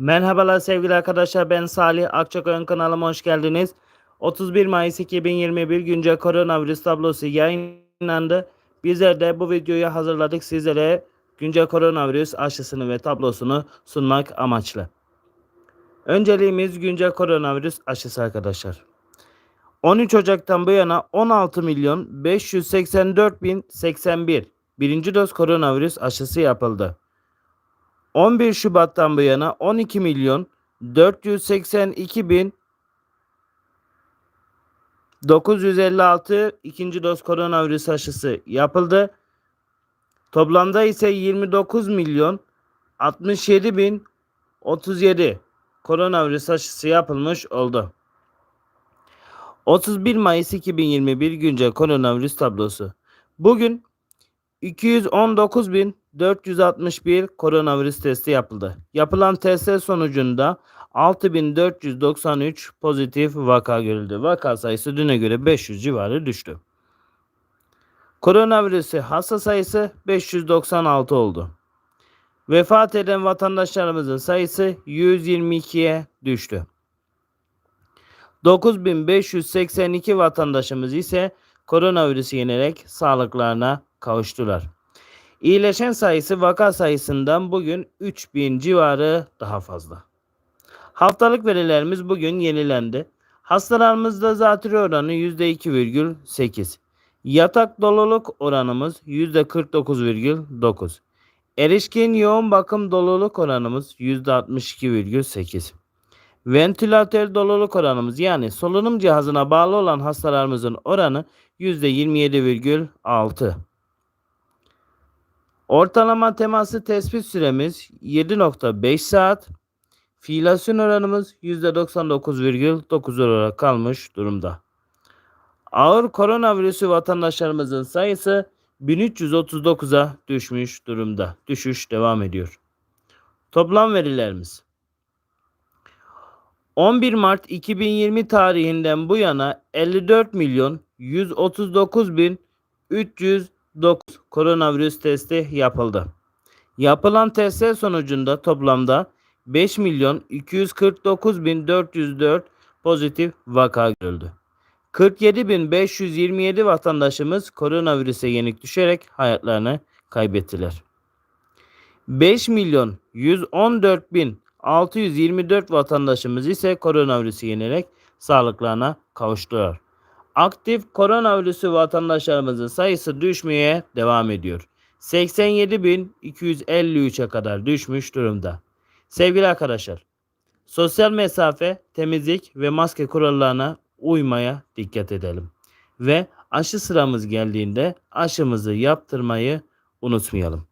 Merhabalar sevgili arkadaşlar ben Salih Akçakoyun kanalıma hoş geldiniz. 31 Mayıs 2021 güncel koronavirüs tablosu yayınlandı. Bizler de bu videoyu hazırladık sizlere güncel koronavirüs aşısını ve tablosunu sunmak amaçlı. Önceliğimiz güncel koronavirüs aşısı arkadaşlar. 13 Ocak'tan bu yana 16 milyon 584 bin 81 birinci doz koronavirüs aşısı yapıldı. 11 Şubat'tan bu yana 12 milyon 482 bin 956 ikinci doz koronavirüs aşısı yapıldı. Toplamda ise 29 milyon 67 bin 37 koronavirüs aşısı yapılmış oldu. 31 Mayıs 2021 güncel koronavirüs tablosu. Bugün 219.461 koronavirüs testi yapıldı. Yapılan testler sonucunda 6493 pozitif vaka görüldü. Vaka sayısı düne göre 500 civarı düştü. Koronavirüsü hasta sayısı 596 oldu. Vefat eden vatandaşlarımızın sayısı 122'ye düştü. 9582 vatandaşımız ise koronavirüsü yenerek sağlıklarına kavuştular. İyileşen sayısı vaka sayısından bugün 3000 civarı daha fazla. Haftalık verilerimiz bugün yenilendi. Hastalarımızda zatürre oranı %2,8. Yatak doluluk oranımız %49,9. Erişkin yoğun bakım doluluk oranımız %62,8. Ventilatör doluluk oranımız yani solunum cihazına bağlı olan hastalarımızın oranı %27,6. Ortalama teması tespit süremiz 7.5 saat. Fiilasyon oranımız %99,9 olarak kalmış durumda. Ağır koronavirüsü vatandaşlarımızın sayısı 1339'a düşmüş durumda. Düşüş devam ediyor. Toplam verilerimiz 11 Mart 2020 tarihinden bu yana 54 milyon 139 bin 309 koronavirüs testi yapıldı. Yapılan testler sonucunda toplamda 5 milyon 249 bin 404 pozitif vaka görüldü. 47.527 vatandaşımız koronavirüse yenik düşerek hayatlarını kaybettiler. 5 milyon 114 bin 624 vatandaşımız ise koronavirüsü yenerek sağlıklarına kavuştular. Aktif koronavirüsü vatandaşlarımızın sayısı düşmeye devam ediyor. 87.253'e kadar düşmüş durumda. Sevgili arkadaşlar, sosyal mesafe, temizlik ve maske kurallarına uymaya dikkat edelim. Ve aşı sıramız geldiğinde aşımızı yaptırmayı unutmayalım.